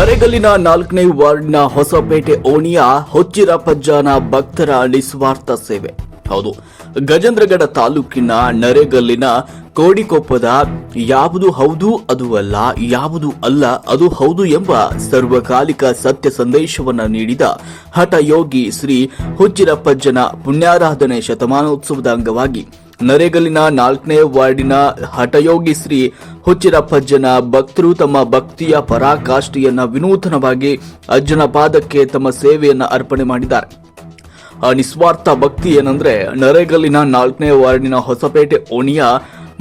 ನರೆಗಲ್ಲಿನ ನಾಲ್ಕನೇ ವಾರ್ಡ್ನ ಹೊಸಪೇಟೆ ಓಣಿಯ ಪಜ್ಜಾನ ಭಕ್ತರ ನಿಸ್ವಾರ್ಥ ಸೇವೆ. ಹೌದು, ಗಜೇಂದ್ರಗಡ ತಾಲೂಕಿನ ನರೆಗಲ್ಲಿನ ಕೋಡಿಕೊಪ್ಪದ ಯಾವುದು ಹೌದು ಅದು ಅಲ್ಲ, ಯಾವುದು ಅಲ್ಲ ಅದು ಹೌದು ಎಂಬ ಸರ್ವಕಾಲಿಕ ಸತ್ಯ ಸಂದೇಶವನ್ನು ನೀಡಿದ ಹಠಯೋಗಿ ಶ್ರೀ ಹುಚ್ಚಿರಪ್ಪಜ್ಜನ ಪುಣ್ಯಾರಾಧನೆ ಶತಮಾನೋತ್ಸವದ ಅಂಗವಾಗಿ ನರೇಗಲ್ಲಿನ ನಾಲ್ಕನೇ ವಾರ್ಡಿನ ಹಠಯೋಗಿ ಶ್ರೀ ಹುಚ್ಚಿರಪ್ಪಜ್ಜನ ಭಕ್ತರು ತಮ್ಮ ಭಕ್ತಿಯ ಪರಾಕಾಷ್ಠೆಯನ್ನ ವಿನೂತನವಾಗಿ ಅಜ್ಜನ ಪಾದಕ್ಕೆ ತಮ್ಮ ಸೇವೆಯನ್ನ ಅರ್ಪಣೆ ಮಾಡಿದ್ದಾರೆ. ಆ ನಿಸ್ವಾರ್ಥ ಭಕ್ತಿ ಏನಂದ್ರೆ ನರೇಗಲ್ಲಿನ ನಾಲ್ಕನೇ ವಾರ್ಡಿನ ಹೊಸಪೇಟೆ ಓಣಿಯ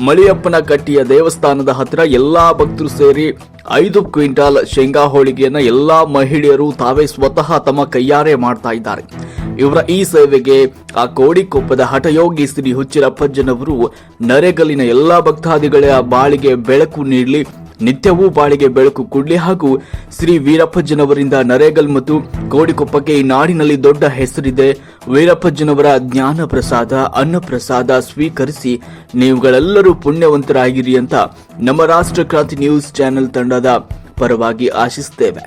ಮಳಿಯಪ್ಪನ ಕಟ್ಟಿಯ ದೇವಸ್ಥಾನದ ಹತ್ತಿರ ಎಲ್ಲಾ ಭಕ್ತರು ಸೇರಿ ಐದು ಕ್ವಿಂಟಾಲ್ ಶೇಂಗಾ ಹೋಳಿಗೆಯನ್ನ ಎಲ್ಲಾ ಮಹಿಳೆಯರು ತಾವೇ ಸ್ವತಃ ತಮ್ಮ ಕೈಯಾರೆ ಮಾಡ್ತಾ ಇದ್ದಾರೆ. ಇವರ ಈ ಸೇವೆಗೆ ಆ ಕೋಡಿಕೊಪ್ಪದ ಹಠಯೋಗಿ ಶ್ರೀ ಹುಚ್ಚಿರಪ್ಪಜ್ಜನವರು ನರೆಗಲ್ಲಿನ ಎಲ್ಲಾ ಭಕ್ತಾದಿಗಳ ಬಾಳಿಗೆ ಬೆಳಕು ನೀಡಲಿ, ನಿತ್ಯವೂ ಬಾಳಿಗೆ ಬೆಳಕು ಕೊಡ್ಲಿ ಹಾಗೂ ಶ್ರೀ ವೀರಪ್ಪಜ್ಜನವರಿಂದ ನರೇಗಲ್ ಮತ್ತು ಕೋಡಿಕೊಪ್ಪಕ್ಕೆ ಈ ನಾಡಿನಲ್ಲಿ ದೊಡ್ಡ ಹೆಸರಿದೆ. ವೀರಪ್ಪಜ್ಜನವರ ಜ್ಞಾನ ಪ್ರಸಾದ, ಅನ್ನ ಪ್ರಸಾದ ಸ್ವೀಕರಿಸಿ ನೀವುಗಳೆಲ್ಲರೂ ಪುಣ್ಯವಂತರಾಗಿರಿ ಅಂತ ನಮ್ಮ ರಾಷ್ಟ್ರ ಕ್ರಾಂತಿ ನ್ಯೂಸ್ ಚಾನೆಲ್ ತಂಡದ ಪರವಾಗಿ ಆಶಿಸುತ್ತೇವೆ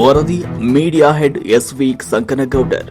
ವರದಿ media head S V Sankanagoudar.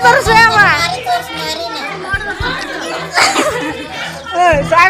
bersama. Eh, Saya